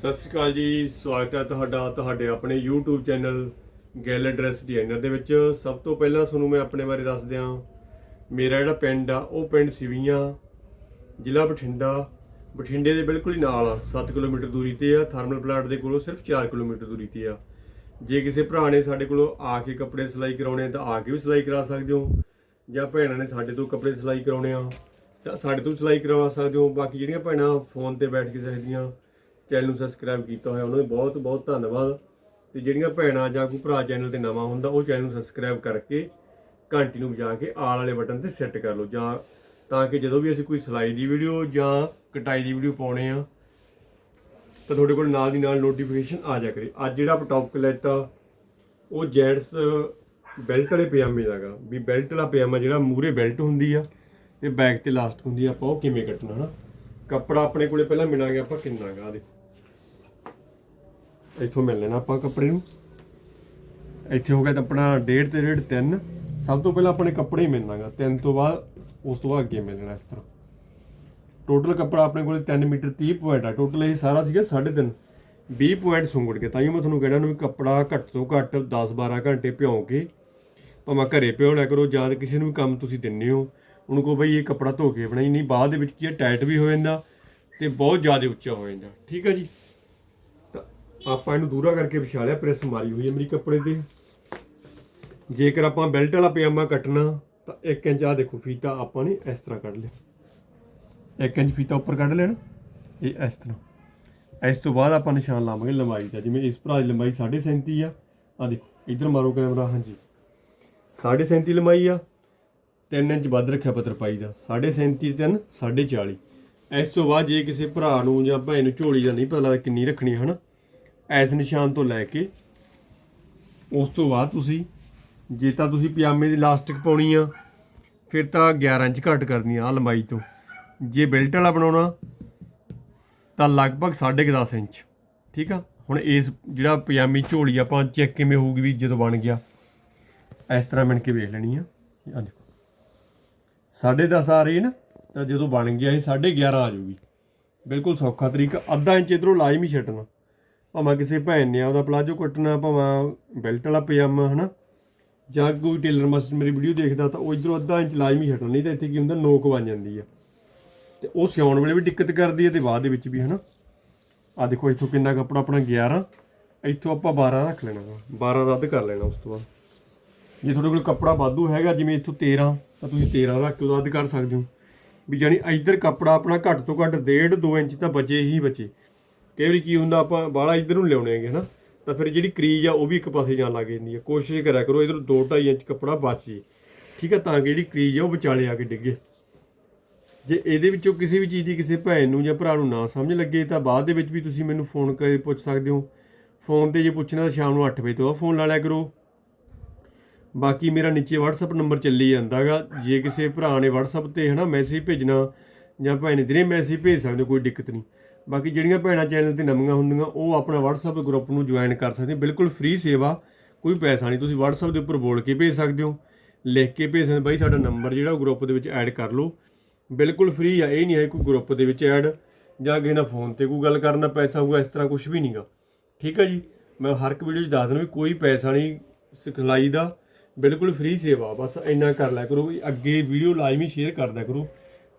ਸਤਿ ਸ਼੍ਰੀ ਅਕਾਲ ਜੀ, ਸਵਾਗਤ ਹੈ ਤੁਹਾਡਾ, ਤੁਹਾਡੇ ਆਪਣੇ YouTube ਚੈਨਲ ਗੈਲ ਡਰੈਸ ਡਿਜ਼ਾਈਨਰ ਦੇ ਵਿੱਚ। ਸਭ ਤੋਂ ਪਹਿਲਾਂ ਤੁਹਾਨੂੰ ਮੈਂ ਆਪਣੇ ਬਾਰੇ ਦੱਸ ਦਿਆਂ ਮੇਰਾ ਜਿਹੜਾ ਪਿੰਡ ਆ, ਉਹ ਪਿੰਡ ਸਿਵੀਆਂ ਜ਼ਿਲ੍ਹਾ ਬਠਿੰਡਾ। ਬਠਿੰਡੇ ਦੇ ਬਿਲਕੁਲ ਹੀ ਨਾਲ ਆ 7 ਕਿਲੋਮੀਟਰ ਦੂਰੀ ਤੇ ਆ। ਥਰਮਲ ਪਲਾਂਟ ਦੇ ਕੋਲੋਂ ਸਿਰਫ 4 ਕਿਲੋਮੀਟਰ ਦੂਰੀ ਤੇ ਆ। ਜੇ ਕਿਸੇ ਭਰਾ ਨੇ ਸਾਡੇ ਕੋਲੋਂ ਆ ਕੇ ਕੱਪੜੇ ਸਿਲਾਈ ਕਰਾਉਣੇ ਆ, ਤਾਂ ਆ ਕੇ ਵੀ ਸਿਲਾਈ ਕਰਾ ਸਕਦੇ ਹੋ। ਜਾਂ ਭੈਣਾਂ ਨੇ ਸਾਡੇ ਤੋਂ ਕੱਪੜੇ ਸਿਲਾਈ ਕਰਾਉਣੇ ਆ, ਤਾਂ ਸਾਡੇ ਤੋਂ ਸਿਲਾਈ ਕਰਵਾ ਸਕਦੇ ਹੋ। ਬਾਕੀ ਜਿਹੜੀਆਂ ਭੈਣਾਂ ਫੋਨ ਤੇ ਬੈਠ ਕੇ ਸਿੱਖਦੀਆਂ ਚੈਨਲ ਨੂੰ ਸਬਸਕ੍ਰਾਈਬ ਕੀਤਾ ਹੋਇਆ, ਉਹਨਾਂ ਦਾ ਬਹੁਤ ਬਹੁਤ ਧੰਨਵਾਦ। ਤੇ ਜਿਹੜੀਆਂ ਭੈਣਾਂ ਜਾਂ ਕੋਈ ਭਰਾ ਚੈਨਲ ਤੇ ਨਵਾਂ ਹੁੰਦਾ, ਉਹ ਚੈਨਲ ਨੂੰ ਸਬਸਕ੍ਰਾਈਬ ਕਰਕੇ ਘੰਟੀ ਨੂੰ ਵਜਾ ਕੇ ਆਲ ਵਾਲੇ ਬਟਨ ਤੇ ਸੈੱਟ ਕਰ ਲਓ, ਜਾਂ ਤਾਂ ਕਿ ਜਦੋਂ ਵੀ ਅਸੀਂ ਕੋਈ ਸਿਲਾਈ ਦੀ ਵੀਡੀਓ ਜਾਂ ਕਟਾਈ ਦੀ ਵੀਡੀਓ ਪਾਉਣੇ ਆ, ਤਾਂ ਤੁਹਾਡੇ ਕੋਲ ਨਾਲ ਦੀ ਨਾਲ ਨੋਟੀਫਿਕੇਸ਼ਨ ਆ ਜਾ ਕਰੇ। ਅੱਜ ਜਿਹੜਾ ਆਪਾਂ ਟੌਪਿਕ ਲੈਤਾ ਉਹ ਜੈਂਟਸ ਬੈਲਟ ਵਾਲੇ ਪਜਾਮੇ ਦਾਗਾ ਵੀ ਬੈਲਟ ਵਾਲਾ ਪਜਾਮਾ ਜਿਹੜਾ ਮੂਰੇ ਬੈਲਟ ਹੁੰਦੀ ਆ, ਤੇ ਬੈਕ ਤੇ ਲਾਸਟ ਹੁੰਦੀ ਆ, ਆਪਾਂ ਉਹ ਕਿਵੇਂ ਕੱਟਣਾ, ਹਨਾ? ਕੱਪੜਾ ਆਪਣੇ ਕੋਲੇ ਪਹਿਲਾਂ ਮਿਲਾਂਗੇ, ਆਪਾਂ ਕਿੰਨਾ ਗਾ ਦੇਖੋ। ਇੱਥੋਂ ਮਿਲ ਲੈਣਾ ਆਪਾਂ ਕੱਪੜੇ ਨੂੰ। ਇੱਥੇ ਹੋ ਗਿਆ ਤਾਂ ਆਪਣਾ ਡੇਢ ਤੇ ਡੇਢ 3 ਸਭ ਤੋਂ ਪਹਿਲਾਂ ਆਪਣੇ ਕੱਪੜੇ ਹੀ ਮਿਲਣਾਗਾ। 3 ਤੋਂ ਬਾਅਦ ਉਸ ਤੋਂ ਬਾਅਦ ਅੱਗੇ ਮਿਲਣਾ ਇਸ ਤਰ੍ਹਾਂ। ਟੋਟਲ ਕੱਪੜਾ ਆਪਣੇ ਕੋਲੇ 3 ਮੀਟਰ 30 ਪੁਆਇੰਟ ਆ। ਟੋਟਲ ਇਹ ਸਾਰਾ ਸੀਗਾ 3.5 20 ਪੁਆਇੰਟ ਸੁੰਗੜ ਕੇ। ਤਾਂ ਹੀ ਮੈਂ ਤੁਹਾਨੂੰ ਕਹਿਣਾ ਨੂੰ ਵੀ ਕੱਪੜਾ ਘੱਟ ਤੋਂ ਘੱਟ 10 12 ਘੰਟੇ ਭਿਉਂ ਕੇ ਭਾਵੇਂ ਘਰੇ ਭਿਉਂ ਲਿਆ ਕਰੋ, ਜਾਂ ਤਾਂ ਕਿਸੇ ਨੂੰ ਵੀ ਕੰਮ ਤੁਸੀਂ ਦਿੰਨੇ ਹੋ, ਉਹਨੂੰ ਕਹੋ ਬਈ ਇਹ ਕੱਪੜਾ ਧੋ ਕੇ ਬਣਾਈ। ਨਹੀਂ, ਬਾਅਦ ਦੇ ਵਿੱਚ ਕੀ ਹੈ ਟਾਈਟ ਵੀ ਹੋ ਜਾਂਦਾ ਤੇ ਬਹੁਤ ਜ਼ਿਆਦਾ ਉੱਚਾ ਹੋ ਜਾਂਦਾ। ਠੀਕ ਹੈ ਜੀ? ਆਪਾਂ ਇਹਨੂੰ ਦੂਰਾ ਕਰਕੇ ਵਿਛਾ ਲਿਆ ਪ੍ਰੈਸ ਮਾਰੀ ਹੋਈ ਹੈ ਮੇਰੀ ਕੱਪੜੇ ਤੇ। ਜੇਕਰ ਆਪਾਂ ਬੈਲਟ ਵਾਲਾ ਪਜਾਮਾ ਕੱਟਣਾ, ਤਾਂ 1 ਇੰਚ ਆ ਦੇਖੋ ਫੀਤਾ ਆਪਾਂ ਨੇ ਇਸ ਤਰ੍ਹਾਂ ਕੱਢ ਲਿਆ। 1 ਇੰਚ ਫੀਤਾ ਉੱਪਰ ਕੱਢ ਲੈਣਾ ਇਹ ਇਸ ਤਰ੍ਹਾਂ। ਇਸ ਤੋਂ ਬਾਅਦ ਆਪਾਂ ਨਿਸ਼ਾਨ ਲਾਵਾਂਗੇ ਲੰਬਾਈ ਦਾ, ਜਿਵੇਂ ਇਸ ਭਰਾ ਦੀ ਲੰਬਾਈ 37.5 ਆ। ਆ ਦੇਖੋ, ਇਧਰ ਮਾਰੋ ਕੈਮਰਾ, ਹਾਂਜੀ। 37.5 ਲੰਬਾਈ ਆ 3 ਇੰਚ ਵੱਧ ਰੱਖਿਆ ਪਤਰਪਾਈ ਦਾ 37.5 3 40 ਇਸ ਤੋਂ ਬਾਅਦ ਜੇ ਕਿਸੇ ਭਰਾ ਨੂੰ ਜਾਂ ਭੈਣ ਨੂੰ ਝੋਲੀ ਦਾ ਨਹੀਂ ਪਤਾ ਲੱਗਦਾ ਕਿੰਨੀ ਰੱਖਣੀ ਹੈ ਹਨਾ? ਐਸ ਨਿਸ਼ਾਨ ਤੋਂ ਲੈ ਕੇ ਉਸ ਤੋਂ ਬਾਅਦ ਤੁਸੀਂ, ਜੇ ਤਾਂ ਤੁਸੀਂ ਪਜਾਮੇ ਦੀ ਲਾਸਟਿਕ ਪਾਉਣੀ ਆ, ਫਿਰ ਤਾਂ 11 ਇੰਚ ਘੱਟ ਕਰਨੀ ਆ ਆਹ ਲੰਬਾਈ ਤੋਂ। ਜੇ ਬੈਲਟ ਵਾਲਾ ਬਣਾਉਣਾ, ਤਾਂ ਲਗਭਗ 10.5 ਇੰਚ। ਠੀਕ ਆ? ਹੁਣ ਇਸ ਜਿਹੜਾ ਪਜਾਮੀ ਝੋਲੀ ਆਪਾਂ ਚੈੱਕ ਕਿਵੇਂ ਹੋਊਗੀ ਵੀ ਜਦੋਂ ਬਣ ਗਿਆ। ਇਸ ਤਰ੍ਹਾਂ ਬਣ ਕੇ ਵੇਖ ਲੈਣੀ ਆ। ਆ ਦੇਖੋ। 10.5 ਆ ਰਹੀ ਨਾ, ਤਾਂ ਜਦੋਂ ਬਣ ਗਿਆ ਇਹ 11.5 ਆ ਜਾਊਗੀ। ਬਿਲਕੁਲ ਸੌਖਾ ਤਰੀਕਾ, ਅੱਧਾ ਇੰਚ ਇਧਰੋਂ ਲਾਜ਼ਮੀ ਛੱਡਣਾ। ਭਾਵੇਂ ਕਿਸੇ ਭੈਣ ਨੇ ਉਹਦਾ ਪਲਾਜੋ ਕੱਟਣਾ, ਭਾਵੇਂ ਬੈਲਟ ਵਾਲਾ ਪਜਾਮਾ, ਹਨਾ? ਜਾਂ ਕੋਈ ਟੇਲਰ ਮਾਸਟਰ ਮੇਰੀ ਵੀਡੀਓ ਦੇਖਦਾ ਤਾਂ ਉਹ ਇਧਰੋਂ ਅੱਧਾ ਇੰਚ ਲਾਜ਼ਮੀ ਛੱਡਣਾ ਨਹੀਂ ਤਾਂ ਇੱਥੇ ਕੀ ਹੁੰਦਾ, ਨੋਕ ਬਣ ਜਾਂਦੀ ਆ। ਤੇ ਉਹ ਸਿਉਣ ਵੇਲੇ ਵੀ ਦਿੱਕਤ ਕਰਦੀ ਹੈ ਤੇ ਬਾਅਦ ਦੇ ਵਿੱਚ ਵੀ, ਹਨਾ? ਆ ਦੇਖੋ, ਇੱਥੋਂ ਕਿੰਨਾ ਕੱਪੜਾ ਆਪਣਾ 11 ਇੱਥੋਂ ਆਪਾਂ 12 ਰੱਖ ਲੈਣਾ ਵਾ। 12 ਦਾ ਅੱਧ ਕਰ ਲੈਣਾ ਉਸ ਤੋਂ ਬਾਅਦ। ਜੇ ਤੁਹਾਡੇ ਕੋਲ ਕੱਪੜਾ ਵਾਧੂ ਹੈਗਾ, ਜਿਵੇਂ ਇੱਥੋਂ 13 ਤਾਂ ਤੁਸੀਂ 13 ਰੱਖ ਕੇ ਉਹਦਾ ਅੱਧ ਕਰ ਸਕਦੇ ਹੋ। ਵੀ ਜਾਨੀ ਇੱਧਰ ਕੱਪੜਾ ਆਪਣਾ ਘੱਟ ਤੋਂ ਘੱਟ 1.5 2 ਇੰਚ ਤਾਂ ਬਚੇ ਹੀ ਬਚੇ। ਕਈ ਵਾਰੀ ਕੀ ਹੁੰਦਾ, ਆਪਾਂ ਬਾਹਲਾ ਇੱਧਰ ਨੂੰ ਲਿਆਉਣੇ ਹੈਗੇ ਹਨਾ, ਤਾਂ ਫਿਰ ਜਿਹੜੀ ਕਰੀਜ ਆ, ਉਹ ਵੀ ਇੱਕ ਪਾਸੇ ਜਾਣ ਲੱਗ ਜਾਂਦੀ ਹੈ ਕੋਸ਼ਿਸ਼ ਕਰਿਆ ਕਰੋ, ਇਧਰ 2 2.5 ਇੰਚ ਕੱਪੜਾ ਬਚ ਜੇ ਠੀਕ ਹੈ ਤਾਂ ਕਿ ਜਿਹੜੀ ਕਰੀਜ ਆ, ਉਹ ਵਿਚਾਲੇ ਆ ਕੇ ਡਿੱਗੇ। ਜੇ ਇਹਦੇ ਵਿੱਚੋਂ ਕਿਸੇ ਵੀ ਚੀਜ਼ ਦੀ ਕਿਸੇ ਭੈਣ ਨੂੰ ਜਾਂ ਭਰਾ ਨੂੰ ਨਾ ਸਮਝ ਲੱਗੇ, ਤਾਂ ਬਾਅਦ ਦੇ ਵਿੱਚ ਵੀ ਤੁਸੀਂ ਮੈਨੂੰ ਫੋਨ ਕਰਕੇ ਪੁੱਛ ਸਕਦੇ ਹੋ। ਫੋਨ ਤੇ ਜੇ ਪੁੱਛਣਾ ਤਾਂ ਸ਼ਾਮ ਨੂੰ 8 ਵਜੇ ਤੋਂ ਬਾਅਦ ਫੋਨ ਲਾ ਲਿਆ ਕਰੋ। ਬਾਕੀ ਮੇਰਾ ਨੀਚੇ WhatsApp ਨੰਬਰ ਚੱਲੀ ਜਾਂਦਾਗਾ ਜੇ ਕਿਸੇ ਭਰਾ ਨੇ WhatsApp ਤੇ ਹਨਾ ਮੈਸੇਜ ਭੇਜਣਾ ਜਾਂ ਭਾਈ ਨੇ ਦਿਨੇ ਮੈਸੇਜ ਭੇਜ ਸਕਦੇ ਹੋ, ਕੋਈ ਦਿੱਕਤ ਨਹੀਂ। ਬਾਕੀ ਜਿਹੜੀਆਂ ਭੈਣਾਂ ਚੈਨਲ ਤੇ ਨਵੀਆਂ ਹੁੰਦੀਆਂ ਉਹ ਆਪਣਾ WhatsApp ਗਰੁੱਪ ਨੂੰ ਜੁਆਇਨ ਕਰ ਸਕਦੇ ਬਿਲਕੁਲ ਫ੍ਰੀ ਸੇਵਾ ਕੋਈ ਪੈਸਾ ਨਹੀਂ। ਤੁਸੀਂ WhatsApp ਦੇ ਉੱਪਰ ਬੋਲ ਕੇ ਭੇਜ ਸਕਦੇ ਹੋ ਲਿਖ ਕੇ ਭੇਜ ਸਕਦੇ ਬਾਈ ਸਾਡਾ ਨੰਬਰ ਜਿਹੜਾ ਉਹ ਗਰੁੱਪ ਦੇ ਵਿੱਚ ਐਡ ਕਰ ਲਓ। ਬਿਲਕੁਲ ਫ੍ਰੀ ਆ ਇਹ ਨਹੀਂ ਹੈ ਕੋਈ ਗਰੁੱਪ ਦੇ ਵਿੱਚ ਐਡ ਜਾਂ ਕਿਸੇ ਨਾਲ ਫੋਨ ਤੇ ਕੋਈ ਗੱਲ ਕਰਨ ਦਾ ਪੈਸਾ ਹੋਊਗਾ ਇਸ ਤਰ੍ਹਾਂ ਕੁਝ ਵੀ ਨਹੀਂਗਾ ਠੀਕ ਹੈ ਜੀ? ਮੈਂ ਹਰ ਇੱਕ ਵੀਡੀਓ 'ਚ ਦੱਸ ਦਿੰਦਾ ਵੀ ਕੋਈ ਪੈਸਾ ਨਹੀਂ ਸਿਖਲਾਈ ਦਾ। ਬਿਲਕੁਲ ਫ੍ਰੀ ਸੇਵਾ ਬਸ ਇੰਨਾ ਕਰ ਲਿਆ ਕਰੋ ਵੀ ਅੱਗੇ ਵੀਡੀਓ ਲਾਜ਼ਮੀ ਸ਼ੇਅਰ ਕਰਦਿਆ ਕਰੋ।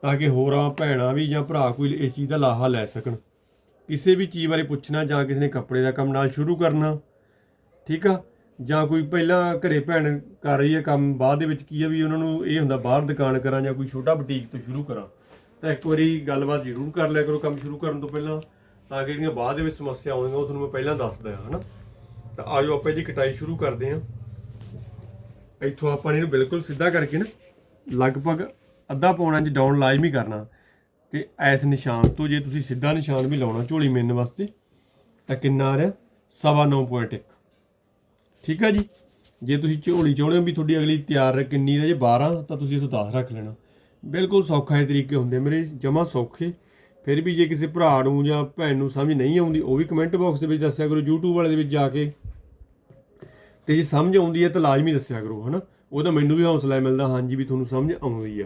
ਤਾਂ ਕਿ ਹੋਰਾਂ ਭੈਣਾਂ ਵੀ ਜਾਂ ਭਰਾ ਕੋਈ ਇਸ ਚੀਜ਼ ਦਾ ਲਾਹਾ ਲੈ ਸਕਣ। ਕਿਸੇ ਵੀ ਚੀਜ਼ ਬਾਰੇ ਪੁੱਛਣਾ ਜਾਂ ਕਿਸੇ ਨੇ ਕੱਪੜੇ ਦਾ ਕੰਮ ਨਾਲ ਸ਼ੁਰੂ ਕਰਨਾ, ਠੀਕ ਆ? ਜਾਂ ਕੋਈ ਪਹਿਲਾਂ ਘਰੇ ਭੈਣ ਕਰ ਰਹੀ ਹੈ ਕੰਮ, ਬਾਅਦ ਦੇ ਵਿੱਚ ਕੀ ਹੈ ਵੀ ਉਹਨਾਂ ਨੂੰ ਇਹ ਹੁੰਦਾ ਬਾਹਰ ਦੁਕਾਨ ਕਰਾਂ ਜਾਂ ਕੋਈ ਛੋਟਾ ਬੁਟੀਕ ਤੋਂ ਸ਼ੁਰੂ ਕਰਾਂ। ਤਾਂ ਇੱਕ ਵਾਰੀ ਗੱਲਬਾਤ ਜ਼ਰੂਰ ਕਰ ਲਿਆ ਕਰੋ ਕੰਮ ਸ਼ੁਰੂ ਕਰਨ ਤੋਂ ਪਹਿਲਾਂ, ਤਾਂ ਕਿ ਜਿਹੜੀਆਂ ਬਾਅਦ ਦੇ ਵਿੱਚ ਸਮੱਸਿਆ ਆਉਂਦੀਆਂ ਉਹ ਤੁਹਾਨੂੰ ਮੈਂ ਪਹਿਲਾਂ ਦੱਸਦਾ ਹਾਂ, ਹਨਾ? ਤਾਂ ਆਜੋ ਆਪਾਂ ਇਹਦੀ ਕਟਾਈ ਸ਼ੁਰੂ ਕਰਦੇ ਹਾਂ। ਇੱਥੋਂ ਆਪਾਂ ਇਹਨੂੰ ਬਿਲਕੁਲ ਸਿੱਧਾ ਕਰਕੇ ਨਾ, ਲਗਭਗ ਅੱਧਾ ਪੌਣਾ ਇੰਚ ਡਾਊਨ ਲਾਜ਼ਮੀ ਕਰਨਾ ਤੇ ਐਸ ਨਿਸ਼ਾਨ ਤੋਂ ਜੇ ਤੁਸੀਂ ਸਿੱਧਾ ਨਿਸ਼ਾਨ ਵੀ ਲਾਉਣਾ ਝੋਲੀ ਮੇਨ ਵਾਸਤੇ, ਤਾਂ ਕਿੰਨਾ ਆ ਰਿਹਾ? ਸਵਾ 9.1 ਠੀਕ ਆ ਜੀ? ਜੇ ਤੁਸੀਂ ਝੋਲੀ ਚਾਹੁੰਦੇ ਹੋ ਵੀ ਤੁਹਾਡੀ ਅਗਲੀ ਤਿਆਰ ਹੈ ਕਿੰਨੀ ਰਹੇ 12 ਤਾਂ ਤੁਸੀਂ ਇਥੋਂ 10 ਰੱਖ ਲੈਣਾ। ਬਿਲਕੁਲ ਸੌਖਾ ਇਹ ਤਰੀਕੇ ਹੁੰਦੇ ਮੇਰੇ, ਜਮਾ ਸੌਖੇ। ਫਿਰ ਵੀ ਜੇ ਕਿਸੇ ਭਰਾ ਨੂੰ ਜਾਂ ਭੈਣ ਨੂੰ ਸਮਝ ਨਹੀਂ ਆਉਂਦੀ, ਉਹ ਵੀ ਕਮੈਂਟ ਬਾਕਸ ਦੇ ਵਿੱਚ ਦੱਸਿਆ ਕਰੋ, YouTube ਵਾਲੇ ਦੇ ਵਿੱਚ ਜਾ ਕੇ। ਤੇ ਜੇ ਸਮਝ ਆਉਂਦੀ ਹੈ ਤਾਂ ਲਾਜ਼ਮੀ ਦੱਸਿਆ ਕਰੋ, ਹਨਾ? ਉਹਦਾ ਮੈਨੂੰ ਵੀ ਹੌਸਲਾ ਮਿਲਦਾ, ਹਾਂਜੀ, ਵੀ ਤੁਹਾਨੂੰ ਸਮਝ ਆਉਂਦੀ ਆ।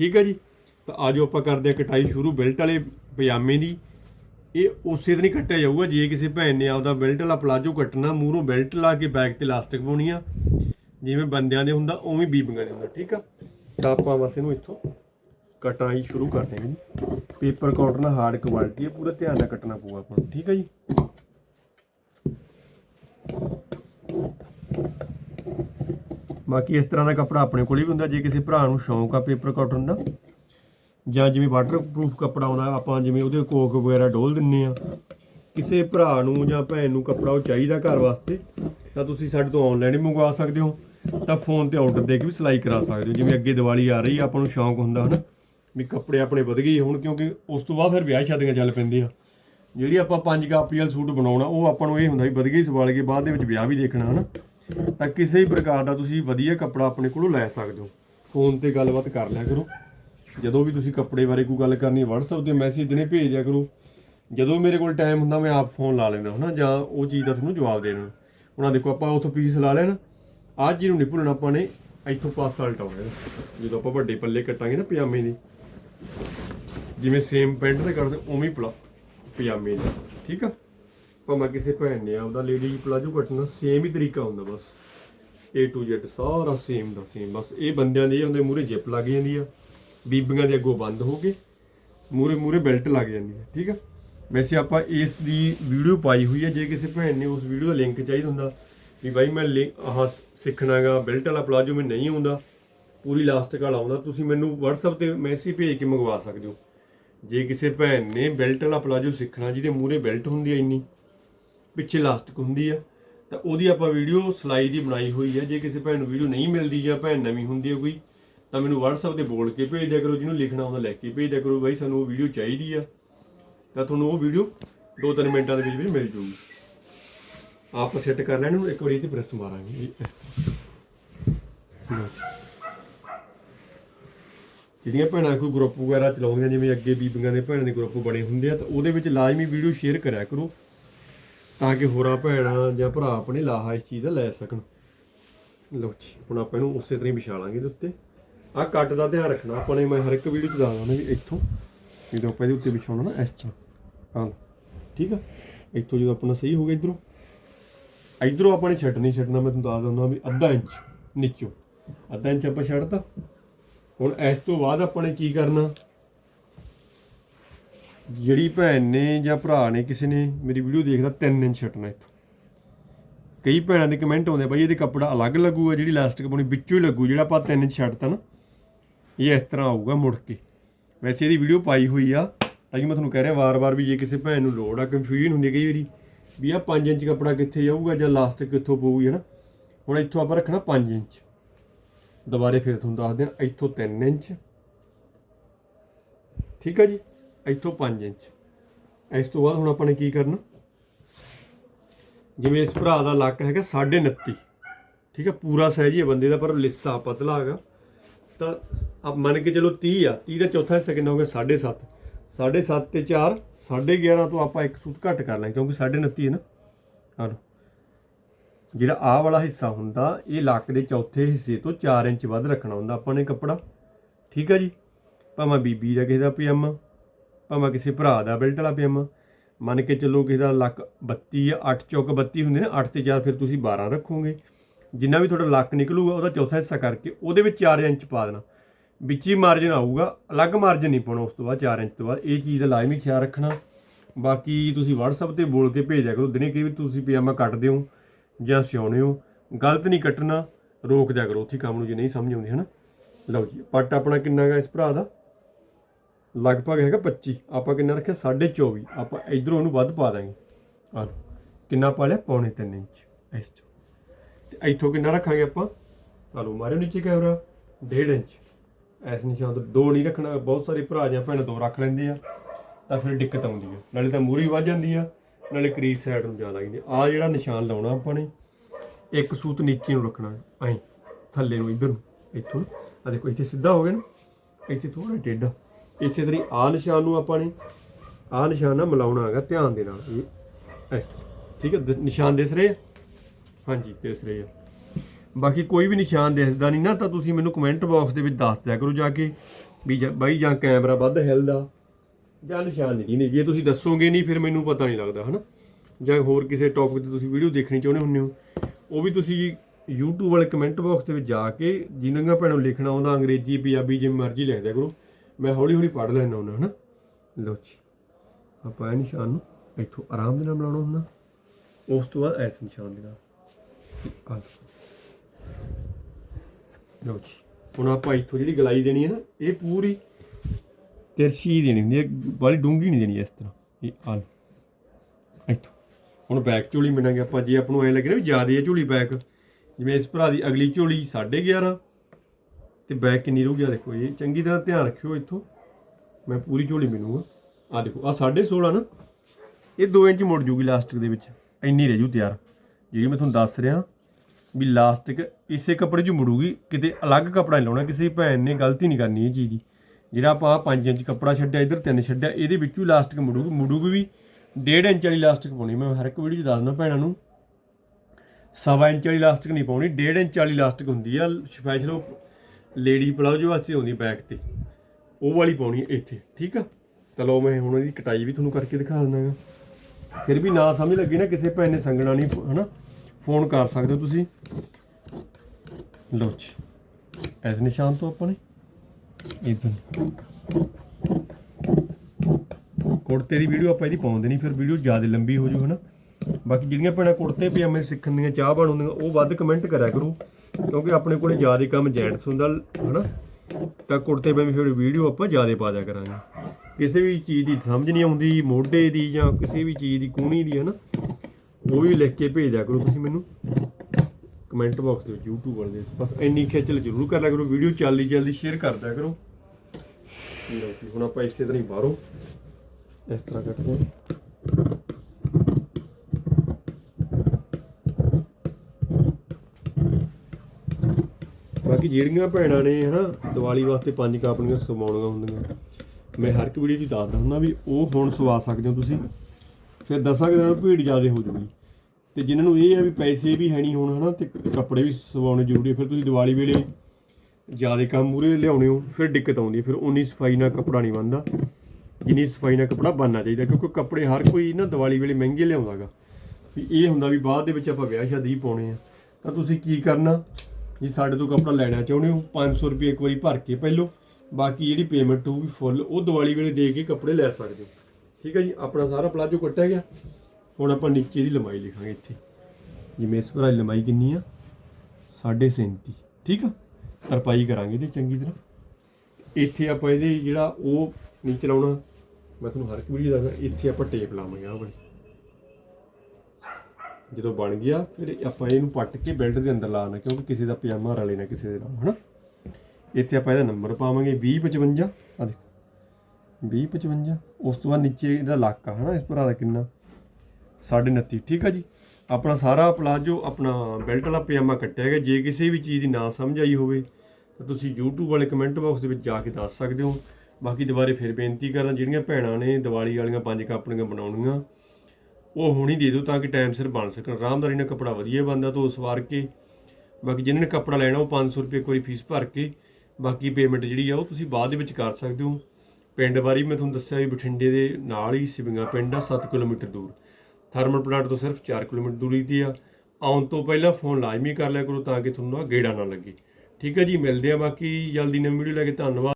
ਠੀਕ ਹੈ ਜੀ? ਤਾਂ ਆਜੋ ਆਪਾਂ ਕਰਦੇ ਹਾਂ ਕਟਾਈ ਸ਼ੁਰੂ ਬੈਲਟ ਵਾਲੇ ਪਜਾਮੇ ਦੀ। ਇਹ ਉਸੇ ਦਿਨ ਹੀ ਕੱਟਿਆ ਜਾਊਗਾ ਜੇ ਕਿਸੇ ਭੈਣ ਨੇ ਆਪਦਾ ਬੈਲਟ ਵਾਲਾ ਪਲਾਜੋ ਕੱਟਣਾ ਮੂਹਰੋਂ ਬੈਲਟ ਲਾ ਕੇ ਬੈਕ ਤੇ ਇਲਾਸਟਿਕ ਪਾਉਣੀ ਆ। ਜਿਵੇਂ ਬੰਦਿਆਂ ਦੇ ਹੁੰਦਾ ਉਵੇਂ ਬੀਬੀਆਂ ਦੇ ਹੁੰਦਾ ਠੀਕ ਆ? ਤਾਂ ਆਪਾਂ ਬਸ ਇਹਨੂੰ ਇੱਥੋਂ ਕਟਾਈ ਸ਼ੁਰੂ ਕਰਦੇ ਹਾਂ ਜੀ। ਪੇਪਰ ਕਾਟਨ ਹਾਰਡ ਕੁਆਲਿਟੀ ਹੈ ਪੂਰਾ ਧਿਆਨ ਨਾਲ ਕੱਟਣਾ ਪਊਗਾ ਆਪਾਂ ਨੂੰ, ਠੀਕ ਹੈ ਜੀ? ਬਾਕੀ ਇਸ ਤਰ੍ਹਾਂ ਦਾ ਕੱਪੜਾ ਆਪਣੇ ਕੋਲ ਵੀ ਹੁੰਦਾ, ਜੇ ਕਿਸੇ ਭਰਾ ਨੂੰ ਸ਼ੌਂਕ ਆ ਪੇਪਰ ਕਾਟਨ ਦਾ, ਜਾਂ ਜਿਵੇਂ ਵਾਟਰਪ੍ਰੂਫ ਕੱਪੜਾ ਆਉਂਦਾ, ਆਪਾਂ ਜਿਵੇਂ ਉਹਦੇ ਕੋਕ ਵਗੈਰਾ ਡੋਲ ਦਿੰਨੇ ਆ। ਕਿਸੇ ਭਰਾ ਨੂੰ ਜਾਂ ਭੈਣ ਨੂੰ ਕੱਪੜਾ ਉਹ ਚਾਹੀਦਾ ਘਰ ਵਾਸਤੇ, ਤਾਂ ਤੁਸੀਂ ਸਾਡੇ ਤੋਂ ਆਨਲਾਈਨ ਵੀ ਮੰਗਵਾ ਸਕਦੇ ਹੋ, ਤਾਂ ਫੋਨ ਤੇ ਆਰਡਰ ਦੇ ਕੇ ਵੀ ਸਿਲਾਈ ਕਰਾ ਸਕਦੇ ਹੋ। ਜਿਵੇਂ ਅੱਗੇ ਦੀਵਾਲੀ ਆ ਰਹੀ ਆ, ਆਪਾਂ ਨੂੰ ਸ਼ੌਂਕ ਹੁੰਦਾ ਹਨਾ, ਵੀ ਕੱਪੜੇ ਆਪਣੇ ਵਧ ਗਏ ਹੁਣ, ਕਿਉਂਕਿ ਉਸ ਤੋਂ ਬਾਅਦ ਫਿਰ ਵਿਆਹ ਸ਼ਾਦੀਆਂ ਚੱਲ ਪੈਂਦੀਆਂ ਜਿਹੜੀ ਆਪਾਂ ਪੰਜ ਕਾਪੀ ਵਾਲਾ ਸੂਟ ਬਣਾਉਣਾ, ਉਹ ਆਪਾਂ ਨੂੰ ਇਹ ਹੁੰਦਾ ਵੀ ਵਧ ਗਈ ਸਵਾਲ ਕੇ ਬਾਅਦ ਦੇ ਵਿੱਚ ਵਿਆਹ ਵੀ ਦੇਖਣਾ ਹਨਾ। ਤਾਂ ਕਿਸੇ ਵੀ ਪ੍ਰਕਾਰ ਦਾ ਤੁਸੀਂ ਵਧੀਆ ਕੱਪੜਾ ਆਪਣੇ ਕੋਲੋਂ ਲੈ ਸਕਦੇ ਹੋ। ਫੋਨ ਤੇ ਗੱਲਬਾਤ ਕਰ ਲਿਆ ਕਰੋ। ਜਦੋਂ ਵੀ ਤੁਸੀਂ ਕੱਪੜੇ ਬਾਰੇ ਕੋਈ ਗੱਲ ਕਰਨੀ, WhatsApp ਤੇ ਮੈਸੇਜ ਦਿਨੇ ਭੇਜ ਦਿਆ ਕਰੋ। ਜਦੋਂ ਮੇਰੇ ਕੋਲ ਟਾਈਮ ਹੁੰਦਾ, ਮੈਂ ਆਪ ਫੋਨ ਲਾ ਲੈਣਾ ਹਨਾ, ਜਾਂ ਉਹ ਚੀਜ਼ ਦਾ ਤੁਹਾਨੂੰ ਜਵਾਬ ਦੇਣਾ ਉਹਨਾਂ ਦੇਖੋ, ਆਪਾਂ ਉੱਥੋਂ ਪੀਸ ਲਾ ਲੈਣਾ ਅੱਜ ਜਿਹਨੂੰ ਨਹੀਂ ਭੁੱਲਣਾ ਆਪਾਂ ਨੇ, ਇੱਥੋਂ ਪਾਸਾ ਉਲਟਾਉਣਾ ਇਹਦਾ। ਜਦੋਂ ਆਪਾਂ ਵੱਡੇ ਪੱਲੇ ਕੱਟਾਂਗੇ ਨਾ ਪਜਾਮੇ ਦੇ, ਜਿਵੇਂ ਸੇਮ ਪੈਂਟ ਤੇ ਕਰਦੇ, ਉਵੇਂ ਹੀ ਪਲਾ ਪਜਾਮੇ ਦਾ, ਠੀਕ ਆ? ਭਾਵੇਂ ਕਿਸੇ ਭੈਣ ਨੇ ਆਪਦਾ ਲੇਡੀਜ਼ ਪਲਾਜੋ ਕੱਟਣਾ ਸੇਮ ਹੀ ਤਰੀਕਾ ਹੁੰਦਾ ਬਸ। A to Z ਸਾਰਾ ਸੇਮ ਦਾ ਸੇਮ ਬਸ ਇਹ ਬੰਦਿਆਂ ਦੇ ਹੁੰਦੇ ਮੂਰੇ ਜਿਪ ਲੱਗ ਜਾਂਦੀ ਆ, ਬੀਬੀਆਂ ਦੇ ਅੱਗੋਂ ਬੰਦ ਹੋ ਕੇ ਮੂਰੇ ਮੂਰੇ ਬੈਲਟ ਲੱਗ ਜਾਂਦੀ ਹੈ ਠੀਕ ਆ? ਵੈਸੇ ਆਪਾਂ ਇਸ ਦੀ ਵੀਡੀਓ ਪਾਈ ਹੋਈ ਹੈ ਜੇ ਕਿਸੇ ਭੈਣ ਨੇ ਉਸ ਵੀਡੀਓ ਦਾ ਲਿੰਕ ਚਾਹੀਦਾ ਹੁੰਦਾ ਵੀ ਬਾਈ ਮੈਂ ਲਿੰਕ ਆਹ ਸਿੱਖਣਾਗਾ ਬੈਲਟ ਵਾਲਾ ਪਲਾਜੋ ਮੈਂ ਨਹੀਂ ਆਉਂਦਾ, ਪੂਰੀ ਲਾਸਟਿਕ ਵਾਲਾ ਆਉਂਦਾ, ਤੁਸੀਂ ਮੈਨੂੰ WhatsApp ਤੇ ਮੈਸੇਜ ਭੇਜ ਕੇ ਮੰਗਵਾ ਸਕਦੇ ਹੋ। ਜੇ ਕਿਸੇ ਭੈਣ ਨੇ ਬੈਲਟ ਵਾਲਾ ਪਲਾਜੋ ਸਿੱਖਣਾ, ਜਿਹਦੇ ਮੂਰੇ ਬੈਲਟ ਹੁੰਦੀ ਹੈ ਇੰਨੀ ਪਿੱਛੇ ਲਾਸਟਿਕ ਹੁੰਦੀ ਆ। ਤਾਂ ਉਹਦੀ ਆਪਾਂ ਵੀਡੀਓ ਸਲਾਈ ਦੀ ਬਣਾਈ ਹੋਈ ਹੈ ਜੇ ਕਿਸੇ ਭੈਣ ਨੂੰ ਵੀਡੀਓ ਨਹੀਂ ਮਿਲਦੀ ਜਾਂ ਭੈਣ ਨਵੀਂ ਹੁੰਦੀ ਹੈ ਕੋਈ, ਤਾਂ ਮੈਨੂੰ WhatsApp ਤੇ ਬੋਲ ਕੇ ਭੇਜ ਦਿਆ ਕਰੋ। ਜਿਹਨੂੰ ਲਿਖਣਾ ਆਉਂਦਾ ਲੈ ਕੇ ਭੇਜ ਦਿਆ ਕਰੋ। ਬਾਈ ਸਾਨੂੰ ਉਹ ਵੀਡੀਓ ਚਾਹੀਦੀ ਆ। ਤਾਂ ਤੁਹਾਨੂੰ ਉਹ ਵੀਡੀਓ 2-3 ਮਿੰਟਾਂ ਦੇ ਵਿੱਚ ਵੀ ਮਿਲ ਜੂਗੀ। ਆਪ ਸੈੱਟ ਕਰ ਲੈਣ ਨੂੰ ਇੱਕ ਵਾਰੀ ਤੇ ਪ੍ਰੈਸ ਮਾਰਾਂਗੇ। ਇਸ ਤਰ੍ਹਾਂ। ਜਿਹੜੀਆਂ ਭੈਣਾਂ ਕੋਈ ਗਰੁੱਪ ਵਗੈਰਾ ਚਲਾਉਂਦੀਆਂ, ਜਿਵੇਂ ਅੱਗੇ ਬੀਬੀਆਂ ਦੇ ਭੈਣਾਂ ਦੇ ਗਰੁੱਪ ਬਣੇ ਹੁੰਦੇ ਆ, ਤਾਂ ਉਹਦੇ ਵਿੱਚ ਲਾਜ਼ਮੀ ਵੀਡੀਓ ਸ਼ੇਅਰ ਕਰਿਆ ਕਰੋ। ਤਾਂ ਕਿ ਹੋਰਾਂ ਭੈਣਾਂ ਜਾਂ ਭਰਾ ਆਪਣੇ ਲਾਹਾ ਇਸ ਚੀਜ਼ ਦਾ ਲੈ ਸਕਣ। ਲਓ ਜੀ, ਹੁਣ ਆਪਾਂ ਇਹਨੂੰ ਉਸੇ ਤਰ੍ਹਾਂ ਹੀ ਵਿਛਾ ਲਾਂਗੇ ਇਹਦੇ ਉੱਤੇ। ਆਹ ਕੱਟ ਦਾ ਧਿਆਨ ਰੱਖਣਾ, ਆਪਾਂ ਨੇ ਮੈਂ ਹਰ ਇੱਕ ਵੀਡੀਓ ਚ ਦੱਸਦਾ ਨਾ ਵੀ ਇੱਥੋਂ, ਜਦੋਂ ਆਪਾਂ ਇਹਦੇ ਉੱਤੇ ਵਿਛਾਉਣਾ ਨਾ, ਇਸ ਤਰ੍ਹਾਂ। ਹਾਂ ਠੀਕ ਆ? ਇੱਥੋਂ ਜਦੋਂ ਆਪਣਾ ਸਹੀ ਹੋ ਗਿਆ ਇਧਰੋਂ। ਇਧਰੋਂ ਆਪਾਂ ਨੇ ਛੱਡ ਨਹੀਂ ਛੱਡਣਾ ਮੈਂ ਤੁਹਾਨੂੰ ਦੱਸ ਦਿੰਦਾ ਵੀ ਅੱਧਾ ਇੰਚ ਨੀਚੋਂ। ਅੱਧਾ ਇੰਚ ਆਪਾਂ ਛੱਡਤਾ। ਹੁਣ ਇਸ ਤੋਂ ਬਾਅਦ ਆਪਾਂ ਨੇ ਕੀ ਕਰਨਾ? ਜਿਹੜੀ ਭੈਣ ਨੇ ਜਾਂ ਭਰਾ ਨੇ ਕਿਸੇ ਨੇ ਮੇਰੀ ਵੀਡੀਓ ਦੇਖਦਾ 3 ਇੰਚ ਛੱਟਣਾ ਇੱਥੋਂ। ਕਈ ਭੈਣਾਂ ਦੇ ਕਮੈਂਟ ਆਉਂਦੇ ਆ ਬਾਈ ਇਹਦੇ ਕੱਪੜਾ ਅਲੱਗ ਲੱਗੂਗਾ ਜਿਹੜੀ ਇਲਾਸਟਿਕ ਪਾਉਣੀ ਵਿੱਚੋਂ ਹੀ ਲੱਗੂ, ਜਿਹੜਾ ਆਪਾਂ 3 ਇੰਚ ਛੱਡਤਾ ਨਾ, ਇਹ ਇਸ ਤਰ੍ਹਾਂ ਆਊਗਾ ਮੁੜ ਕੇ। ਵੈਸੇ ਇਹਦੀ ਵੀਡੀਓ ਪਾਈ ਹੋਈ ਆ, ਤਾਂ ਕਿ ਮੈਂ ਤੁਹਾਨੂੰ ਕਹਿ ਰਿਹਾ, ਵਾਰ-ਵਾਰ ਵੀ ਜੇ ਕਿਸੇ ਭੈਣ ਨੂੰ ਲੋੜ ਆ ਕਨਫਿਊਜ਼ਨ ਹੁੰਦੀ ਹੈ ਕਈ ਵਾਰੀ, ਵੀ ਆ 5 ਇੰਚ ਕੱਪੜਾ ਕਿੱਥੇ ਜਾਊਗਾ ਜਾਂ ਇਲਾਸਟਿਕ ਕਿੱਥੋਂ ਪਊਗੀ ਹੈ ਨਾ ਹੁਣ ਇੱਥੋਂ ਆਪਾਂ ਰੱਖਣਾ 5 ਇੰਚ। ਦੁਬਾਰੇ ਫਿਰ ਤੁਹਾਨੂੰ ਦੱਸਦੇ ਆ, ਇੱਥੋਂ 3 ਇੰਚ। ਠੀਕ ਆ ਜੀ? ਇੱਥੋਂ 5 ਇੰਚ। ਇਸ ਤੋਂ ਬਾਅਦ ਹੁਣ ਆਪਾਂ ਨੇ ਕੀ ਕਰਨਾ? ਜਿਵੇਂ ਇਸ ਭਰਾ ਦਾ ਲੱਕ ਹੈਗਾ 29.5 ਠੀਕ ਹੈ ਪੂਰਾ ਸਾਈਜ਼ ਹੀ ਹੈ ਬੰਦੇ ਦਾ, ਪਰ ਲਿੱਸਾ ਪਤਲਾ ਹੈਗਾ। ਤਾਂ ਆਪ ਮੰਨ ਕੇ ਚਲੋ 30 ਆ 30 ਦਾ ਚੌਥਾ ਹਿੱਸਾ ਕਿੰਨਾ ਹੋ ਗਿਆ? 7.5 7.5 ਤੇ 4 11.5 ਤੋਂ ਆਪਾਂ ਇੱਕ ਸੂਟ ਘੱਟ ਕਰ ਲਾਂਗੇ ਕਿਉਂਕਿ 29.5 ਹੈ ਨਾ। ਹਾਂ ਜਿਹੜਾ ਆਹ ਵਾਲਾ ਹਿੱਸਾ ਹੁੰਦਾ, ਇਹ ਲੱਕ ਦੇ ਚੌਥੇ ਹਿੱਸੇ ਤੋਂ 4 ਇੰਚ ਵੱਧ ਰੱਖਣਾ ਹੁੰਦਾ ਆਪਾਂ ਨੇ ਕੱਪੜਾ। ਠੀਕ ਹੈ ਜੀ? ਭਾਵੇਂ ਬੀਬੀ ਦਾ ਕਿਸੇ ਦਾ ਪਜਾਮਾ। ਭਾਵੇਂ ਕਿਸੇ ਭਰਾ ਦਾ ਬੈਲਟ ਵਾਲਾ ਪਜਾਮਾ ਮੰਨ ਕੇ ਚੱਲੋ ਕਿਸੇ ਦਾ ਲੱਕ 32 ਆ 8 ਚੌਕ 32 ਹੁੰਦੇ ਨੇ 8 ਤੇ 4 ਫਿਰ ਤੁਸੀਂ 12 ਰੱਖੋਗੇ। ਜਿੰਨਾ ਵੀ ਤੁਹਾਡਾ ਲੱਕ ਨਿਕਲੂਗਾ, ਉਹਦਾ ਚੌਥਾ ਹਿੱਸਾ ਕਰਕੇ ਉਹਦੇ ਵਿੱਚ 4 ਇੰਚ ਪਾ ਦੇਣਾ। ਵਿੱਚ ਹੀ ਮਾਰਜਨ ਆਊਗਾ, ਅਲੱਗ ਮਾਰਜਨ ਨਹੀਂ ਪਾਉਣਾ ਉਸ ਤੋਂ ਬਾਅਦ 4 ਇੰਚ ਤੋਂ ਬਾਅਦ। ਇਹ ਚੀਜ਼ ਦਾ ਲਾਜ਼ਮੀ ਖਿਆਲ ਰੱਖਣਾ। ਬਾਕੀ ਤੁਸੀਂ WhatsApp ਤੇ ਬੋਲ ਕੇ ਭੇਜ ਦਿਆ ਕਰੋ, ਦਿਨੇ ਕਈ ਵੀ ਤੁਸੀਂ ਪਜਾਮਾ ਕੱਟਦੇ ਹੋ ਜਾਂ ਸਿਉਣੇ ਹੋ। ਗਲਤ ਨਹੀਂ ਕੱਟਣਾ, ਰੋਕ ਦਿਆ ਕਰੋ, ਉੱਥੇ ਕੰਮ ਨੂੰ ਜੇ ਨਹੀਂ ਸਮਝ ਆਉਂਦੀ, ਹਨਾ। ਲਓ ਜੀ, ਪੱਟ ਆਪਣਾ ਕਿੰਨਾ ਹੈਗਾ ਇਸ ਭਰਾ ਦਾ? ਲਗਭਗ ਹੈਗਾ 25 ਆਪਾਂ ਕਿੰਨਾ ਰੱਖਿਆ? 24.5 ਆਪਾਂ ਇਧਰੋਂ ਉਹਨੂੰ ਵੱਧ ਪਾ ਦਾਂਗੇ। ਆ ਕਿੰਨਾ ਪਾ ਲਿਆ? ਪੌਣੇ 3 ਇੰਚ, ਇਸ ਚ। ਤੇ ਇੱਥੋਂ ਕਿੰਨਾ ਰੱਖਾਂਗੇ ਆਪਾਂ? ਆ ਮਾਰਿਓ ਨੀਚੇ ਕੈਮਰਾ 1.5 ਇੰਚ। ਐਸ ਨਿਸ਼ਾਨ ਤੋਂ ਦੋ ਨਹੀਂ ਰੱਖਣਾ, ਬਹੁਤ ਸਾਰੇ ਭਰਾ ਜਾਂ ਭੈਣਾਂ ਦੋ ਰੱਖ ਲੈਂਦੇ ਆ, ਤਾਂ ਫਿਰ ਦਿੱਕਤ ਆਉਂਦੀ ਆ। ਨਾਲੇ ਤਾਂ ਮੂਰੀ ਵੱਜ ਜਾਂਦੀ ਆ, ਨਾਲੇ ਕਰੀਸ ਸਾਈਡ ਨੂੰ ਜ਼ਿਆਦਾ ਜਾਂਦੀ ਆ। ਜਿਹੜਾ ਨਿਸ਼ਾਨ ਲਾਉਣਾ ਆਪਾਂ ਨੇ, ਇੱਕ ਸੂਤ ਨੀਚੇ ਨੂੰ ਰੱਖਣਾ, ਐਂ, ਥੱਲੇ ਨੂੰ, ਇਧਰ ਨੂੰ, ਇੱਥੋਂ। ਆ ਦੇਖੋ, ਇੱਥੇ ਸਿੱਧਾ ਹੋ ਗਿਆ ਨਾ, ਇੱਥੇ ਥੋੜਾ ਟੇਢਾ। ਇਸੇ ਤਰ੍ਹਾਂ ਆ ਨਿਸ਼ਾਨ ਨੂੰ ਆਪਾਂ ਨੇ ਆ ਨਿਸ਼ਾਨ ਨਾਲ ਮਿਲਾਉਣਾ ਹੈਗਾ ਧਿਆਨ ਦੇ ਨਾਲ, ਇਹ ਇਸ ਤਰ੍ਹਾਂ। ਠੀਕ ਹੈ, ਦ- ਨਿਸ਼ਾਨ ਦਿਸ ਰਹੇ ਆ? ਹਾਂਜੀ, ਦਿਸ ਰਹੇ ਆ। ਬਾਕੀ ਕੋਈ ਵੀ ਨਿਸ਼ਾਨ ਦਿਸਦਾ ਨਹੀਂ ਨਾ, ਤਾਂ ਤੁਸੀਂ ਮੈਨੂੰ ਕਮੈਂਟ ਬਾਕਸ ਦੇ ਵਿੱਚ ਦੱਸ ਦਿਆ ਕਰੋ ਜਾ ਕੇ ਵੀ ਜਾਂ- ਬਾਈ ਜਾਂ ਕੈਮਰਾ ਵੱਧ ਹਿੱਲਦਾ ਜਾਂ ਨਿਸ਼ਾਨ ਨਹੀਂ ਦਿੰਦੇ ਜੇ ਤੁਸੀਂ ਦੱਸੋਗੇ ਨਹੀਂ, ਫਿਰ ਮੈਨੂੰ ਪਤਾ ਨਹੀਂ ਲੱਗਦਾ, ਹਨਾ? ਜਾਂ ਹੋਰ ਕਿਸੇ ਟੌਪਿਕ ਤੇ ਤੁਸੀਂ ਵੀਡੀਓ ਦੇਖਣੀ ਚਾਹੁੰਦੇ ਹੁੰਦੇ ਹੋ, ਉਹ ਵੀ ਤੁਸੀਂ YouTube ਵਾਲੇ ਕਮੈਂਟ ਬਾਕਸ ਦੇ ਵਿੱਚ ਜਾ ਕੇ ਜਿਨ੍ਹਾਂ ਭੈਣਾਂ ਨੂੰ ਲਿਖਣਾ ਆਉਂਦਾ, ਅੰਗਰੇਜ਼ੀ, ਪੰਜਾਬੀ, ਜਿਵੇਂ ਮਰਜ਼ੀ ਲਿਖ ਦਿਆ ਕਰੋ। ਮੈਂ ਹੌਲੀ ਹੌਲੀ ਪੜ੍ਹ ਲੈਣਾ ਹੁੰਦਾ, ਹਨਾ? ਲਓ ਜੀ, ਆਪਾਂ ਇਹ ਨਿਸ਼ਾਨ ਨੂੰ ਇੱਥੋਂ ਆਰਾਮ ਦੇ ਨਾਲ ਬਣਾਉਣਾ ਹੁੰਦਾ। ਉਸ ਤੋਂ ਬਾਅਦ ਐਸ ਨਿਸ਼ਾਨ ਦੇ ਨਾਲ। ਆ ਲਓ। ਜੀ, ਹੁਣ ਆਪਾਂ ਇੱਥੋਂ ਜਿਹੜੀ ਗਲਾਈ ਦੇਣੀ ਹੈ ਨਾ, ਇਹ ਪੂਰੀ ਤਿਰਛੀ ਦੇਣੀ ਹੁੰਦੀ ਹੈ, ਵਾਲੀ ਡੂੰਗੀ ਨਹੀਂ ਦੇਣੀ ਇਸ ਤਰ੍ਹਾਂ। ਇਹ ਆਲ ਇੱਥੋਂ। ਹੁਣ ਬੈਕ ਝੋਲੀ ਮਿਣਾਂਗੇ ਆਪਾਂ, ਜੇ ਆਪਾਂ ਨੂੰ ਐ ਲੱਗੇ ਨਾ ਵੀ ਜ਼ਿਆਦਾ ਹੈ ਝੋਲੀ ਬੈਕ, ਜਿਵੇਂ ਇਸ ਭਰਾ ਦੀ ਅਗਲੀ ਝੋਲੀ 11.5 ਤੇ ਬੈਕ ਕਿੰਨੀ ਰਹੂਗੀ ਆ ਦੇਖੋ, ਇਹ ਚੰਗੀ ਤਰ੍ਹਾਂ ਧਿਆਨ ਰੱਖਿਓ ਇੱਥੋਂ। ਮੈਂ ਪੂਰੀ ਝੋਲੀ ਮਿਲੂਗਾ। ਆ ਦੇਖੋ ਆ 16.5 ਨਾ, ਇਹ 2 ਇੰਚ ਮੁੜ ਜੂਗੀ ਲਾਸਟਿਕ ਦੇ ਵਿੱਚ। ਇੰਨੀ ਰਹਿ ਜੂ ਤਿਆਰ। ਜਿਹੜੀ ਮੈਂ ਤੁਹਾਨੂੰ ਦੱਸ ਰਿਹਾ ਵੀ ਲਾਸਟਿਕ ਇਸੇ ਕੱਪੜੇ 'ਚ ਮੁੜੂਗੀ, ਕਿਤੇ ਅਲੱਗ ਕੱਪੜਾ ਨਹੀਂ ਲਾਉਣਾ, ਕਿਸੇ ਭੈਣ ਨੇ ਗਲਤੀ ਨਹੀਂ ਕਰਨੀ ਇਹ ਚੀਜ਼ ਦੀ। ਜਿਹੜਾ ਆਪਾਂ 5 ਇੰਚ ਕੱਪੜਾ ਛੱਡਿਆ, ਇਧਰ 3 ਛੱਡਿਆ, ਇਹਦੇ ਵਿੱਚੋਂ ਲਾਸਟਿਕ ਮੁੜੂਗੀ ਮੁੜੂਗੀ ਵੀ 1.5 ਇੰਚ ਵਾਲੀ ਲਾਸਟਿਕ ਪਾਉਣੀ। ਮੈਂ ਹਰ ਇੱਕ ਵੀਡੀਓ 'ਚ ਦੱਸਦਾ ਭੈਣਾਂ ਨੂੰ, ਸਵਾ ਇੰਚ ਵਾਲੀ ਲਾਸਟਿਕ ਨਹੀਂ ਪਾਉਣੀ 1.5 ਇੰਚ ਵਾਲੀ ਲਾਸਟਿਕ ਹੁੰਦੀ ਆ ਸਪੈਸ਼ਲ ਲੇਡੀ ਪਲਾਜੋ ਵਾਸਤੇ ਹੁੰਦੀ ਬੈਕ ਤੇ, ਉਹ ਵਾਲੀ ਪਾਉਣੀ ਇੱਥੇ, ਠੀਕ ਆ? ਚਲੋ ਮੈਂ ਹੁਣ ਇਹਦੀ ਕਟਾਈ ਵੀ ਤੁਹਾਨੂੰ ਕਰਕੇ ਦਿਖਾ ਦਿੰਦਾਗਾ ਫਿਰ ਵੀ ਨਾ ਸਮਝ ਲੱਗੀ ਨਾ ਕਿਸੇ ਭੈਣ ਨੇ ਸੰਗਣਾ ਨਹੀਂ, ਹਨਾ? ਫੋਨ ਕਰ ਸਕਦੇ ਹੋ ਤੁਸੀਂ। ਲਓ ਜੀ, ਇਸ ਨਿਸ਼ਾਨ ਤੋਂ ਆਪਾਂ ਨੇ ਇਦਾਂ ਕੁੜਤੇ ਦੀ ਵੀਡੀਓ ਆਪਾਂ ਇਹਦੀ ਪਾਉਂਦੇ ਨਹੀਂ, ਫਿਰ ਵੀਡੀਓ ਜ਼ਿਆਦਾ ਲੰਬੀ ਹੋ ਜੂ, ਹਨਾ? ਬਾਕੀ ਜਿਹੜੀਆਂ ਭੈਣਾਂ ਕੁੜਤੇ ਪਜਾਮੇ ਸਿੱਖਣ ਦੀਆਂ ਚਾਹ ਬਣ ਹੁੰਦੀਆਂ, ਉਹ ਵੱਧ ਕਮੈਂਟ ਕਰਿਆ ਕਰੋ। ਕਿਉਂਕਿ ਆਪਣੇ ਕੋਲੇ ਜ਼ਿਆਦਾ ਕੰਮ ਜੈਂਟਸ ਹੁੰਦਾ, ਹਨਾ? ਤਾਂ ਕੁੜਤੇ ਪਜਾਮੇ ਫਿਰ ਵੀਡੀਓ ਆਪਾਂ ਜ਼ਿਆਦਾ ਪਾ ਦਿਆ ਕਰਾਂਗੇ। ਕਿਸੇ ਵੀ ਚੀਜ਼ ਦੀ ਸਮਝ ਨਹੀਂ ਆਉਂਦੀ, ਮੋਢੇ ਦੀ ਜਾਂ ਕਿਸੇ ਵੀ ਚੀਜ਼ ਦੀ ਕੂਣੀ ਦੀ, ਹਨਾ? ਉਹ ਵੀ ਲਿਖ ਕੇ ਭੇਜ ਦਿਆ ਕਰੋ ਤੁਸੀਂ ਮੈਨੂੰ। ਕਮੈਂਟ ਬਾਕਸ ਦੇ ਵਿੱਚ, YouTube ਵਾਲੇ ਦੇ ਵਿੱਚ। ਬਸ ਇੰਨੀ ਖੇਚਲ ਜ਼ਰੂਰ ਕਰ ਲਿਆ ਕਰੋ, ਵੀਡੀਓ ਚੱਲਦੀ ਜਲਦੀ ਸ਼ੇਅਰ ਕਰ ਦਿਆ ਕਰੋ। ਹੁਣ ਆਪਾਂ ਇਸੇ ਤਰ੍ਹਾਂ ਹੀ ਬਾਹਰੋਂ। ਇਸ ਤਰ੍ਹਾਂ ਕੱਟਦੇ ਹਾਂ ਕਿ ਜਿਹੜੀਆਂ ਭੈਣਾਂ ਨੇ ਹਨਾ, ਦੀਵਾਲੀ ਵਾਸਤੇ ਪੰਜ ਕਾਪੜੀਆਂ ਸਵਾਉਣੀਆਂ ਹੁੰਦੀਆਂ। ਮੈਂ ਹਰ ਇੱਕ ਵੀਡੀਓ 'ਚ ਦੱਸਦਾ ਹੁੰਦਾ ਵੀ ਉਹ ਹੁਣ ਸਵਾ ਸਕਦੇ ਹੋ ਤੁਸੀਂ। ਫਿਰ ਦੱਸਾਂਗੇ ਕੁ ਨੂੰ ਭੀੜ ਜ਼ਿਆਦਾ ਹੋ ਜੂਗੀ। ਤੇ ਜਿਨ੍ਹਾਂ ਨੂੰ ਇਹ ਹੈ ਵੀ ਪੈਸੇ ਵੀ ਹੈ ਨਹੀਂ ਹੁਣ ਹਨਾ, ਤੇ ਕੱਪੜੇ ਵੀ ਸਵਾਉਣੇ ਜ਼ਰੂਰੀ ਹੈ ਫਿਰ ਤੁਸੀਂ ਦੀਵਾਲੀ ਵੇਲੇ ਜ਼ਿਆਦਾ ਕੰਮ ਮੂਰੇ ਲਿਆਉਣੇ ਹੋ, ਫਿਰ ਦਿੱਕਤ ਆਉਂਦੀ ਹੈ ਫਿਰ ਉਨੀ ਸਫ਼ਾਈ ਨਾਲ ਕੱਪੜਾ ਨਹੀਂ ਬਣਦਾ। ਜਿੰਨੀ ਸਫ਼ਾਈ ਨਾਲ ਕੱਪੜਾ ਬਣਨਾ ਚਾਹੀਦਾ, ਕਿਉਂਕਿ ਕੱਪੜੇ ਹਰ ਕੋਈ ਨਾ ਦੀਵਾਲੀ ਵੇਲੇ ਮਹਿੰਗੇ ਲਿਆਉਂਦਾਗਾ। ਵੀ ਇਹ ਹੁੰਦਾ ਵੀ ਬਾਅਦ ਦੇ ਵਿੱਚ ਆਪਾਂ ਵਿਆਹ ਸ਼ਾਦੀ ਪਾਉਣੇ ਆ। ਤਾਂ ਤੁਸੀਂ ਕੀ ਕਰਨਾ? ਜੇ ਸਾਡੇ ਤੋਂ ਕੱਪੜਾ ਲੈਣਾ ਚਾਹੁੰਦੇ ਹੋ 500 ਰੁਪਏ ਇੱਕ ਵਾਰੀ ਭਰ ਕੇ ਪਹਿਲੋ। ਬਾਕੀ ਜਿਹੜੀ ਪੇਮੈਂਟ ਹੋਊਗੀ ਫੁੱਲ ਉਹ ਦੀਵਾਲੀ ਵੇਲੇ ਦੇ ਕੇ ਕੱਪੜੇ ਲੈ ਸਕਦੇ ਹੋ। ਠੀਕ ਹੈ ਜੀ, ਆਪਣਾ ਸਾਰਾ ਪਲਾਜੋ ਕੱਟਿਆ ਗਿਆ। ਹੁਣ ਆਪਾਂ ਨੀਚੇ ਦੀ ਲੰਬਾਈ ਲਿਖਾਂਗੇ ਇੱਥੇ। ਜਿਵੇਂ ਇਸ ਭਰਾ ਦੀ ਲੰਬਾਈ ਕਿੰਨੀ ਆ? 37.5 ਠੀਕ ਆ? ਤਰਪਾਈ ਕਰਾਂਗੇ ਇਹਦੀ ਚੰਗੀ ਤਰ੍ਹਾਂ। ਇੱਥੇ ਆਪਾਂ ਇਹਦੇ ਜਿਹੜਾ ਉਹ ਨੀਚੇ ਲਾਉਣਾ ਮੈਂ ਤੁਹਾਨੂੰ ਹਰ ਇੱਕ ਵੀਡੀਓ ਦੱਸਦਾ ਇੱਥੇ ਆਪਾਂ ਟੇਪ ਲਾਵਾਂਗੇ ਆਹ ਵਾਲੀ। ਜਦੋਂ ਬਣ ਗਿਆ, ਫਿਰ ਆਪਾਂ ਇਹਨੂੰ ਪੱਟ ਕੇ ਬੈਲਟ ਦੇ ਅੰਦਰ ਲਾਣਾ ਕਿਉਂਕਿ ਕਿਸੇ ਦਾ ਪਜਾਮਾ ਰਲੇ ਨਾ ਕਿਸੇ ਦੇ ਨਾਲ, ਹਨਾ? ਇੱਥੇ ਆਪਾਂ ਇਹਦਾ ਨੰਬਰ ਪਾਵਾਂਗੇ 2055 ਆ ਦੇਖੋ। 2055 ਉਸ ਤੋਂ ਬਾਅਦ ਨੀਚੇ ਇਹਦਾ ਲੱਕ ਆ, ਹਨਾ? ਇਸ ਭਰਾ ਦਾ ਕਿੰਨਾ? 29.5 ਠੀਕ ਆ ਜੀ? ਆਪਣਾ ਸਾਰਾ ਪਲਾਜੋ, ਆਪਣਾ ਬੈਲਟ ਵਾਲਾ ਪਜਾਮਾ ਕੱਟਿਆ ਗਿਆ। ਜੇ ਕਿਸੇ ਵੀ ਚੀਜ਼ ਦੀ ਨਾ ਸਮਝ ਆਈ ਹੋਵੇ, ਤਾਂ ਤੁਸੀਂ YouTube ਵਾਲੇ ਕਮੈਂਟ ਬਾਕਸ ਦੇ ਵਿੱਚ ਜਾ ਕੇ ਦੱਸ ਸਕਦੇ ਹੋ। ਬਾਕੀ ਦੁਬਾਰੇ ਫਿਰ ਬੇਨਤੀ ਕਰਦਾ, ਜਿਹੜੀਆਂ ਭੈਣਾਂ ਨੇ ਦੀਵਾਲੀ ਵਾਲੀਆਂ ਪੰਜ ਕਾਪੜੀਆਂ ਬਣਾਉਣੀਆਂ ਉਹ ਹੁਣੀ ਦੇ ਦਿਓ ਤਾਂ ਕਿ ਟਾਈਮ ਸਿਰ ਬਣ ਸਕਣ। ਆਰਾਮਦਾਰੀ ਨਾਲ ਕੱਪੜਾ ਵਧੀਆ ਬਣਦਾ ਤੋਂ ਸਵਾਰ ਕੇ, ਬਾਕੀ ਜਿਹਨਾਂ ਨੇ ਕੱਪੜਾ ਲੈਣਾ ਉਹ 500 ਰੁਪਏ ਕੋਈ ਫੀਸ ਭਰ ਕੇ, ਬਾਕੀ ਪੇਮੈਂਟ ਜਿਹੜੀ ਆ ਉਹ ਤੁਸੀਂ ਬਾਅਦ ਦੇ ਵਿੱਚ ਕਰ ਸਕਦੇ ਹੋ। ਪਿੰਡ ਬਾਰੇ ਮੈਂ ਤੁਹਾਨੂੰ ਦੱਸਿਆ ਵੀ ਬਠਿੰਡੇ ਦੇ ਨਾਲ ਹੀ ਸਿਵਿੰਗਾ ਪਿੰਡ ਆ 7 ਕਿਲੋਮੀਟਰ ਦੂਰ। ਥਰਮਲ ਪਲਾਂਟ ਤੋਂ ਸਿਰਫ 4 ਕਿਲੋਮੀਟਰ ਦੂਰੀ ਤੇ ਆ। ਆਉਣ ਤੋਂ ਪਹਿਲਾਂ ਫੋਨ ਲਾਜ਼ਮੀ ਕਰ ਲਿਆ ਕਰੋ ਤਾਂ ਕਿ ਤੁਹਾਨੂੰ ਆ ਗੇੜਾ ਨਾ ਲੱਗੇ। ਠੀਕ ਹੈ ਜੀ, ਮਿਲਦੇ ਆ ਬਾਕੀ ਜਲਦੀ ਨਵੀਂ ਵੀਡੀਓ ਲੈ ਕੇ। ਧੰਨਵਾਦ।